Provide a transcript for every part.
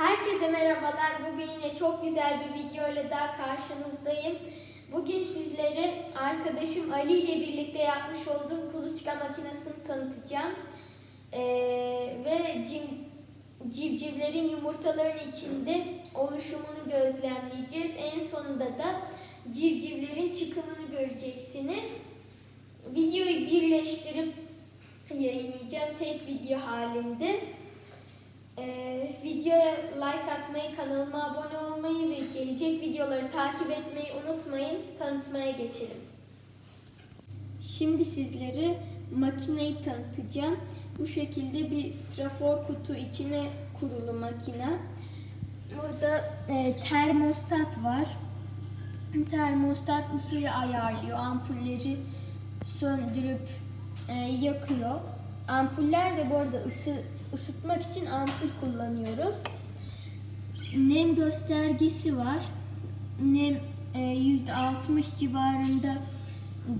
Herkese merhabalar. Bugün yine çok güzel bir video ile daha karşınızdayım. Bugün sizlere arkadaşım Ali ile birlikte yapmış olduğum kuluçka makinesini tanıtacağım. Ee, ve cim, civcivlerin yumurtaların içinde oluşumunu gözlemleyeceğiz. En sonunda da civcivlerin çıkımını göreceksiniz. Videoyu birleştirip yayınlayacağım tek video halinde. Ee, videoya like atmayı, kanalıma abone olmayı ve gelecek videoları takip etmeyi unutmayın. Tanıtmaya geçelim. Şimdi sizlere makineyi tanıtacağım. Bu şekilde bir strafor kutu içine kurulu makine. Burada e, termostat var. Termostat ısıyı ayarlıyor. Ampulleri söndürüp e, yakıyor. Ampuller de bu arada ısı ısıtmak için ampul kullanıyoruz. Nem göstergesi var. Nem e, %60 civarında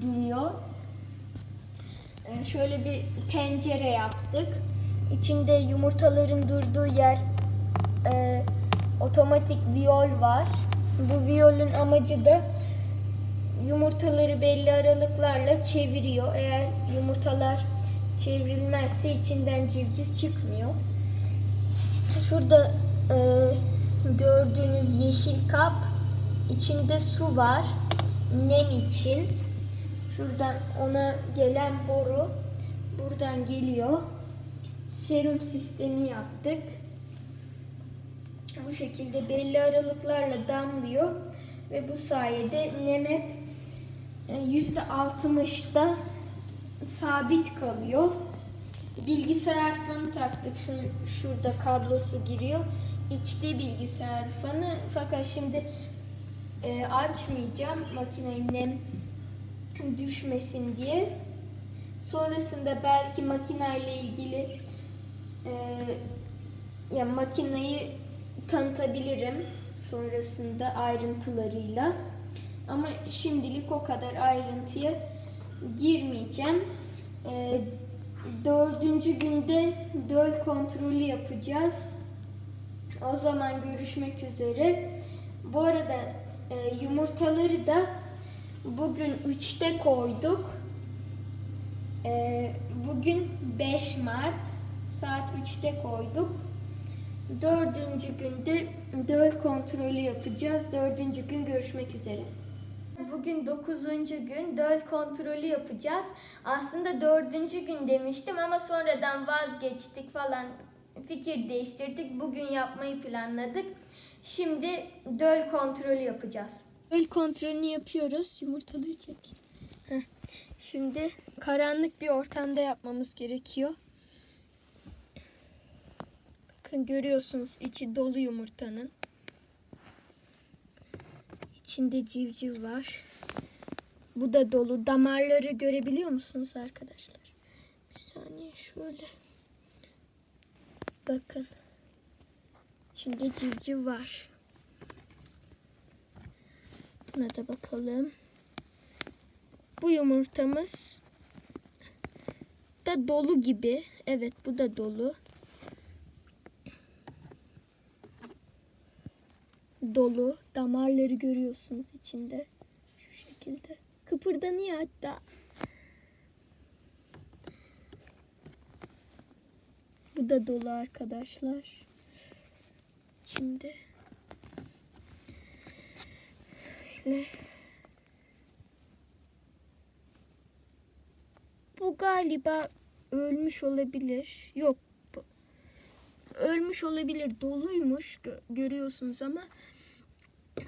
duruyor. E, şöyle bir pencere yaptık. İçinde yumurtaların durduğu yer e, otomatik viyol var. Bu viyolun amacı da yumurtaları belli aralıklarla çeviriyor. Eğer yumurtalar çevrilmezse içinden civciv çıkmıyor. Şurada e, gördüğünüz yeşil kap içinde su var. Nem için. Şuradan ona gelen boru buradan geliyor. Serum sistemi yaptık. Bu şekilde belli aralıklarla damlıyor ve bu sayede nem hep %60'da sabit kalıyor. Bilgisayar fanı taktık. Şu, şurada kablosu giriyor. İçte bilgisayar fanı. Fakat şimdi e, açmayacağım makineyi nem düşmesin diye. Sonrasında belki makineyle ilgili e, yani makineyi tanıtabilirim sonrasında ayrıntılarıyla. Ama şimdilik o kadar ayrıntıya girmeyeceğim. Ee, dördüncü günde döl kontrolü yapacağız. O zaman görüşmek üzere. Bu arada e, yumurtaları da bugün 3'te koyduk. E, bugün 5 Mart saat 3'te koyduk. Dördüncü günde döl kontrolü yapacağız. Dördüncü gün görüşmek üzere. Bugün 9. gün döl kontrolü yapacağız. Aslında 4. gün demiştim ama sonradan vazgeçtik falan fikir değiştirdik. Bugün yapmayı planladık. Şimdi döl kontrolü yapacağız. Döl kontrolünü yapıyoruz. Yumurtaları çek. Heh. Şimdi karanlık bir ortamda yapmamız gerekiyor. Bakın görüyorsunuz içi dolu yumurtanın. İçinde civciv var. Bu da dolu. Damarları görebiliyor musunuz arkadaşlar? Bir saniye şöyle. Bakın. İçinde civciv var. Buna da bakalım. Bu yumurtamız da dolu gibi. Evet bu da dolu. Dolu. Damarları görüyorsunuz içinde. Şu şekilde. Kıpırdanıyor hatta. Bu da dolu arkadaşlar. Şimdi böyle bu galiba ölmüş olabilir. Yok ölmüş olabilir. Doluymuş gö- görüyorsunuz ama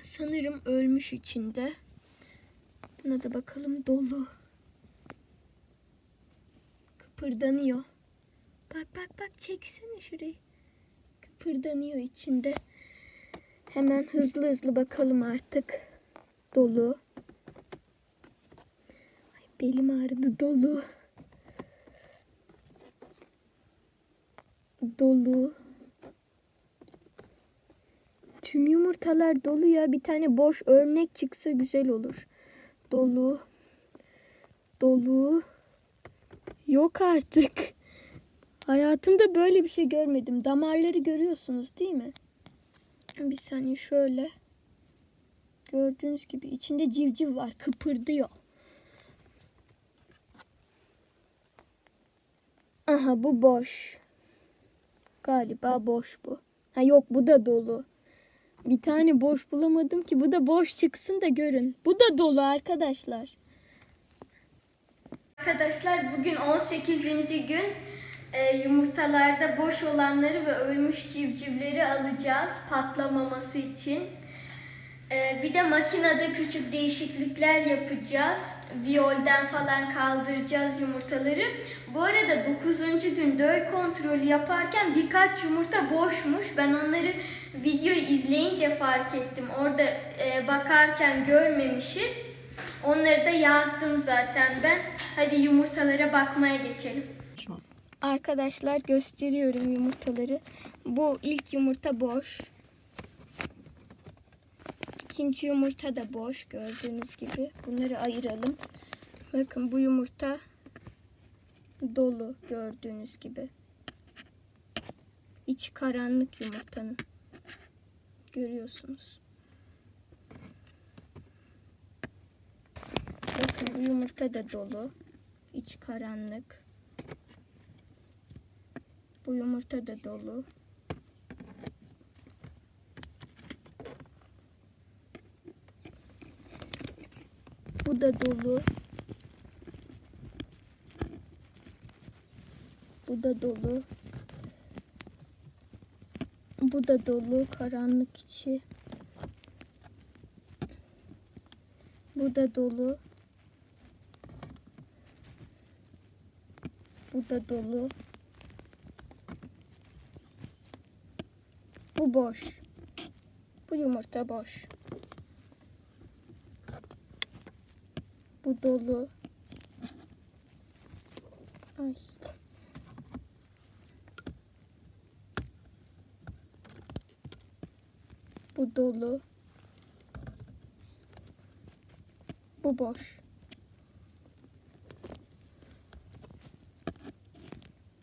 sanırım ölmüş içinde. Buna da bakalım dolu. Kıpırdanıyor. Bak bak bak çeksene şurayı. Kıpırdanıyor içinde. Hemen hızlı hızlı bakalım artık. Dolu. Ay belim ağrıdı dolu. Dolu. Tüm yumurtalar dolu ya. Bir tane boş örnek çıksa güzel olur. Dolu. Dolu. Yok artık. Hayatımda böyle bir şey görmedim. Damarları görüyorsunuz değil mi? Bir saniye şöyle. Gördüğünüz gibi içinde civciv var. Kıpırdıyor. Aha bu boş. Galiba boş bu. Ha yok bu da dolu. Bir tane boş bulamadım ki. Bu da boş çıksın da görün. Bu da dolu arkadaşlar. Arkadaşlar bugün 18. gün. Ee, yumurtalarda boş olanları ve ölmüş civcivleri alacağız patlamaması için. Ee, bir de makinede küçük değişiklikler yapacağız. Viyolden falan kaldıracağız yumurtaları. Bu arada 9. gün döl kontrolü yaparken birkaç yumurta boşmuş. Ben onları videoyu izleyince fark ettim. Orada e, bakarken görmemişiz. Onları da yazdım zaten ben. Hadi yumurtalara bakmaya geçelim. Arkadaşlar gösteriyorum yumurtaları. Bu ilk yumurta boş. İkinci yumurta da boş gördüğünüz gibi. Bunları ayıralım. Bakın bu yumurta dolu gördüğünüz gibi. İçi karanlık yumurtanın. Görüyorsunuz. Bakın bu yumurta da dolu. İçi karanlık. Bu yumurta da dolu. Bu da dolu. Bu da dolu. Bu da dolu. Karanlık içi. Bu da dolu. Bu da dolu. Bu boş. Bu yumurta boş. Bu dolu. Ay. Bu dolu. Bu boş.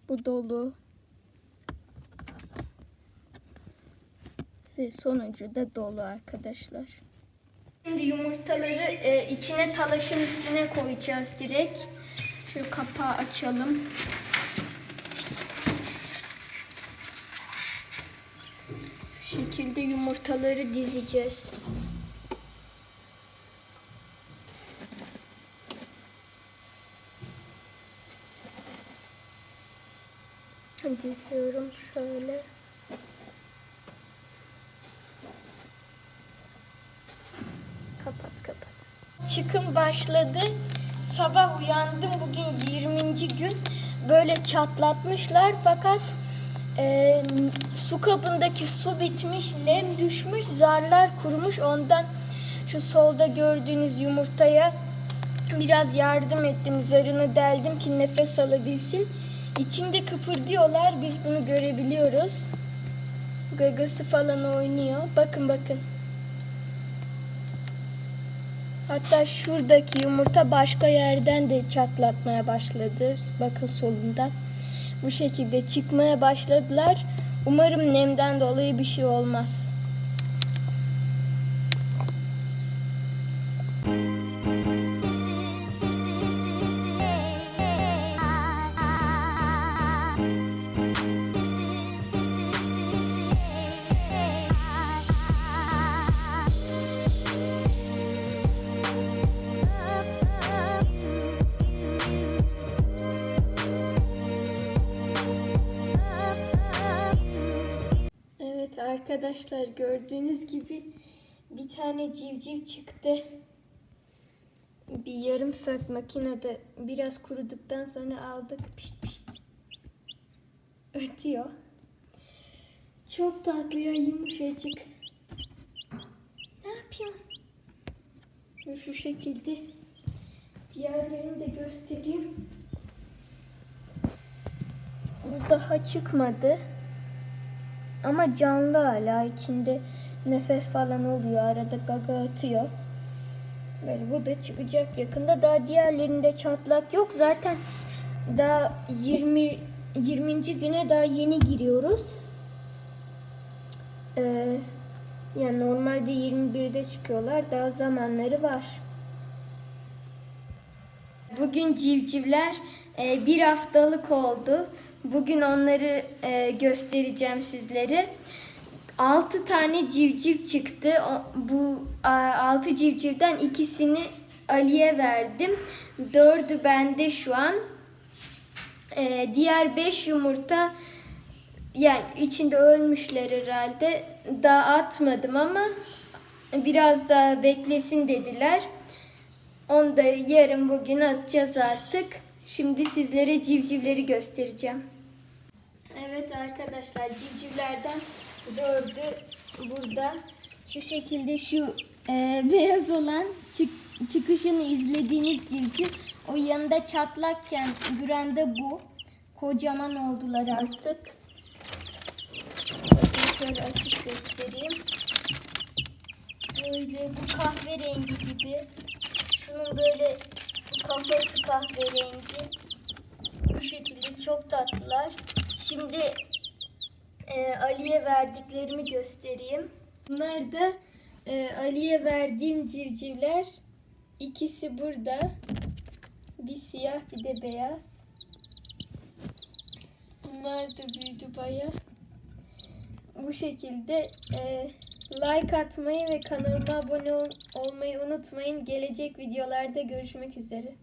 Bu dolu. Ve sonuncu da dolu arkadaşlar. Şimdi yumurtaları e, içine talaşın üstüne koyacağız direkt. Şu kapağı açalım. Şu şekilde yumurtaları dizeceğiz. Diziyorum şöyle. Çıkım başladı. Sabah uyandım bugün 20. gün. Böyle çatlatmışlar fakat e, su kabındaki su bitmiş, nem düşmüş, zarlar kurumuş. Ondan şu solda gördüğünüz yumurtaya biraz yardım ettim. Zarını deldim ki nefes alabilsin. İçinde kıpırdıyorlar. Biz bunu görebiliyoruz. Gagası falan oynuyor. Bakın bakın. Hatta şuradaki yumurta başka yerden de çatlatmaya başladı. Bakın solunda. Bu şekilde çıkmaya başladılar. Umarım nemden dolayı bir şey olmaz. Arkadaşlar gördüğünüz gibi bir tane civciv çıktı. Bir yarım saat makinede biraz kuruduktan sonra aldık. Pişt pişt. Ötüyor. Çok tatlı ya yumuşacık. Ne yapıyorsun? Şu- şekilde diğerlerini de göstereyim. Bu daha çıkmadı. Ama canlı hala içinde nefes falan oluyor. Arada gaga atıyor. Böyle bu da çıkacak yakında. Daha diğerlerinde çatlak yok. Zaten daha 20 20. güne daha yeni giriyoruz. Ee, Yani normalde 21'de çıkıyorlar. Daha zamanları var. Bugün civcivler e, bir haftalık oldu. Bugün onları e, göstereceğim sizlere. 6 tane civciv çıktı. Bu 6 civcivden ikisini Ali'ye verdim. Dördü bende şu an. E, diğer 5 yumurta yani içinde ölmüşler herhalde. Daha atmadım ama biraz daha beklesin dediler. Onu da yarın bugün atacağız artık. Şimdi sizlere civcivleri göstereceğim. Evet arkadaşlar civcivlerden dördü burada. Şu şekilde şu e, beyaz olan çık- çıkışını izlediğiniz civciv. O yanında çatlakken duran da bu. Kocaman oldular artık. Bakın şöyle açık göstereyim. Böyle bu kahverengi gibi. Şunun böyle kafası kahverengi. Bu şekilde çok tatlılar. Şimdi e, Ali'ye verdiklerimi göstereyim. Bunlar da e, Ali'ye verdiğim civcivler. İkisi burada. Bir siyah bir de beyaz. Bunlar da büyüdü baya. Bu şekilde e, like atmayı ve kanalıma abone ol- olmayı unutmayın. Gelecek videolarda görüşmek üzere.